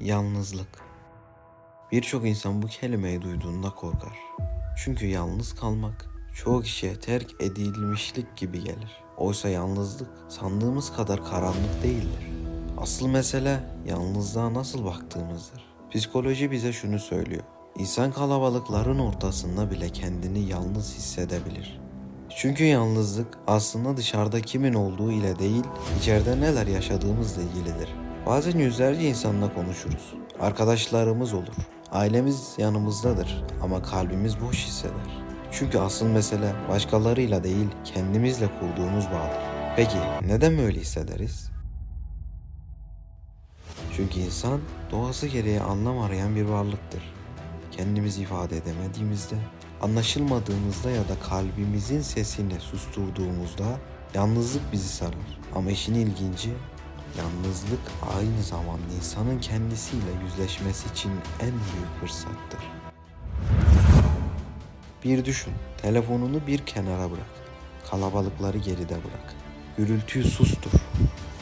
Yalnızlık. Birçok insan bu kelimeyi duyduğunda korkar. Çünkü yalnız kalmak çoğu kişiye terk edilmişlik gibi gelir. Oysa yalnızlık sandığımız kadar karanlık değildir. Asıl mesele yalnızlığa nasıl baktığımızdır. Psikoloji bize şunu söylüyor. İnsan kalabalıkların ortasında bile kendini yalnız hissedebilir. Çünkü yalnızlık aslında dışarıda kimin olduğu ile değil, içeride neler yaşadığımızla ilgilidir. Bazen yüzlerce insanla konuşuruz. Arkadaşlarımız olur. Ailemiz yanımızdadır ama kalbimiz boş hisseder. Çünkü asıl mesele başkalarıyla değil, kendimizle kurduğumuz bağdır. Peki neden böyle hissederiz? Çünkü insan doğası gereği anlam arayan bir varlıktır. Kendimizi ifade edemediğimizde, anlaşılmadığımızda ya da kalbimizin sesini susturduğumuzda yalnızlık bizi sarar. Ama işin ilginci yalnızlık aynı zamanda insanın kendisiyle yüzleşmesi için en büyük fırsattır. Bir düşün, telefonunu bir kenara bırak. Kalabalıkları geride bırak. Gürültüyü sustur.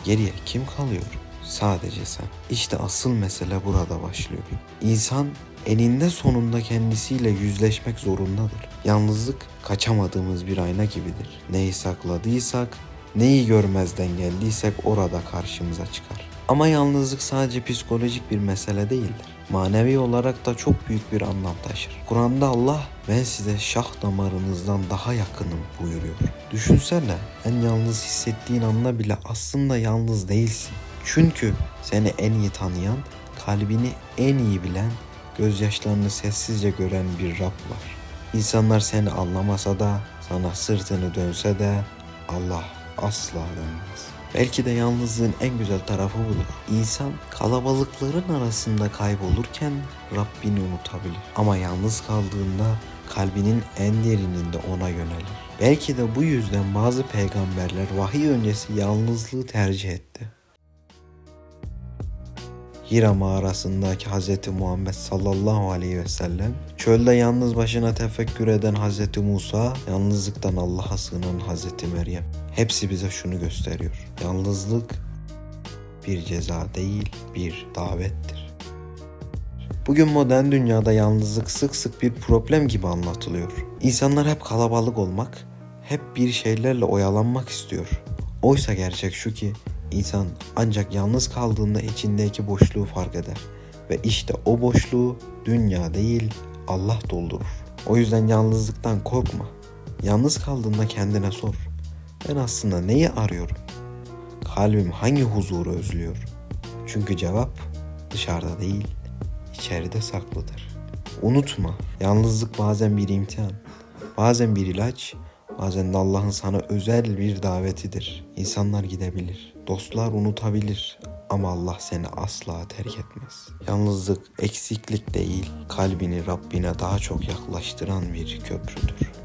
Geriye kim kalıyor? Sadece sen. İşte asıl mesele burada başlıyor. İnsan eninde sonunda kendisiyle yüzleşmek zorundadır. Yalnızlık kaçamadığımız bir ayna gibidir. Neyi sakladıysak, neyi görmezden geldiysek orada karşımıza çıkar. Ama yalnızlık sadece psikolojik bir mesele değildir. Manevi olarak da çok büyük bir anlam taşır. Kur'an'da Allah ben size şah damarınızdan daha yakınım buyuruyor. Düşünsene en yalnız hissettiğin anda bile aslında yalnız değilsin. Çünkü seni en iyi tanıyan, kalbini en iyi bilen, gözyaşlarını sessizce gören bir Rab var. İnsanlar seni anlamasa da, sana sırtını dönse de Allah asla dönmez. Belki de yalnızlığın en güzel tarafı budur. İnsan kalabalıkların arasında kaybolurken Rabbini unutabilir. Ama yalnız kaldığında kalbinin en derininde ona yönelir. Belki de bu yüzden bazı peygamberler vahiy öncesi yalnızlığı tercih etti. Hira mağarasındaki Hz. Muhammed sallallahu aleyhi ve sellem, çölde yalnız başına tefekkür eden Hz. Musa, yalnızlıktan Allah'a sığınan Hz. Meryem. Hepsi bize şunu gösteriyor. Yalnızlık bir ceza değil, bir davettir. Bugün modern dünyada yalnızlık sık sık bir problem gibi anlatılıyor. İnsanlar hep kalabalık olmak, hep bir şeylerle oyalanmak istiyor. Oysa gerçek şu ki insan ancak yalnız kaldığında içindeki boşluğu fark eder. Ve işte o boşluğu dünya değil Allah doldurur. O yüzden yalnızlıktan korkma. Yalnız kaldığında kendine sor. Ben aslında neyi arıyorum? Kalbim hangi huzuru özlüyor? Çünkü cevap dışarıda değil, içeride saklıdır. Unutma, yalnızlık bazen bir imtihan, bazen bir ilaç, bazen de Allah'ın sana özel bir davetidir. İnsanlar gidebilir, dostlar unutabilir ama Allah seni asla terk etmez. Yalnızlık eksiklik değil, kalbini Rabbine daha çok yaklaştıran bir köprüdür.